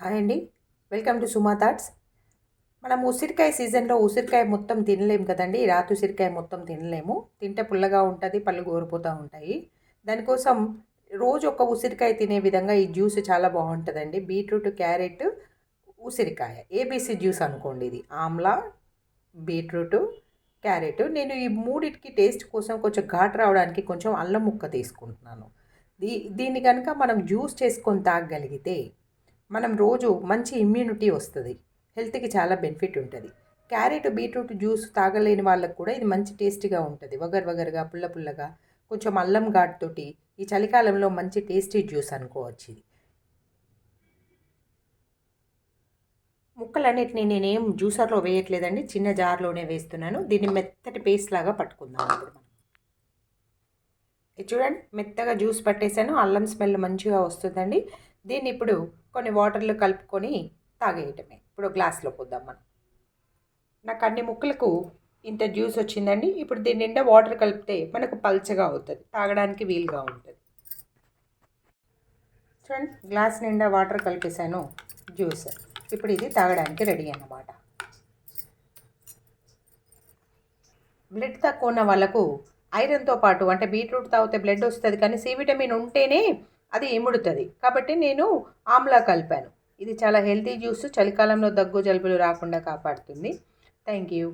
Hi అండి. Welcome to Suma thoughts. మనం ఉసిరికాయ సీజన్లో ఉసిరికాయ మొత్తం తినలేము కదండి. రాతి ఉసిరికాయ మొత్తం తినలేము. తింటే పుల్లగా ఉంటుంది పళ్ళు గోరిపోతూ ఉంటాయి. దానికోసం రోజు ఒక ఉసిరికాయ తినే విధంగా ఈ జ్యూస్ చాలా బాగుంటుందండి. బీట్రూట్ క్యారెట్ ఉసిరికాయ. ఏబీసీ జ్యూస్ అనుకోండి ఇది. ఆమ్లా బీట్రూట్ క్యారెట్. నేను ఈ మూడిటికి టేస్ట్ కోసం కొంచెం ఘాటు రావడానికి కొంచెం అల్లం ముక్క తీసుకుంటున్నాను. దీ దీన్ని కనుక మనం జ్యూస్ చేసుకొని తాగగలిగితే మనం రోజు మంచి ఇమ్యూనిటీ వస్తుంది. హెల్త్కి చాలా బెనిఫిట్ ఉంటుంది. క్యారెట్ బీట్రూట్ జ్యూస్ తాగలేని వాళ్ళకు కూడా ఇది మంచి టేస్టీగా ఉంటుంది. వగర్ వగరుగా పుల్ల పుల్లగా కొంచెం అల్లం ఘాటుతోటి ఈ చలికాలంలో మంచి టేస్టీ జ్యూస్ అనుకోవచ్చు ఇది. ముక్కలన్నిటిని నేనేం జ్యూసర్లో వేయట్లేదండి. చిన్న జార్లోనే వేస్తున్నాను. దీన్ని మెత్తటి పేస్ట్ లాగా పట్టుకుందాం ఇప్పుడు మనం. చూడండి మెత్తగా జ్యూస్ పట్టేసాను. అల్లం స్మెల్ మంచిగా వస్తుందండి. దీన్ని ఇప్పుడు కొన్ని వాటర్లు కలుపుకొని తాగేయటమే. ఇప్పుడు గ్లాస్లో పోద్దాం మనం. నాకు అన్ని ముక్కలకు ఇంత జ్యూస్ వచ్చిందండి. ఇప్పుడు దీని నిండా వాటర్ కలిపితే మనకు పల్చగా అవుతుంది. తాగడానికి వీలుగా ఉంటుంది. చూడండి గ్లాస్ నిండా వాటర్ కలిపేసాను జ్యూస్. ఇప్పుడు ఇది తాగడానికి రెడీ అన్నమాట. బ్లడ్ తక్కువ ఉన్న వాళ్ళకు ఐరన్తో పాటు అంటే బీట్రూట్ తాగితే బ్లడ్ వస్తుంది కానీ సి విటమిన్ ఉంటేనే అది ఇముడుతుంది కాబట్టి నేను ఆమ్లా కలిపాను. ఇది చాలా హెల్తీ జ్యూస్ చలికాలంలో దగ్గు జలుబులు రాకుండా కాపాడుతుంది. Thank you.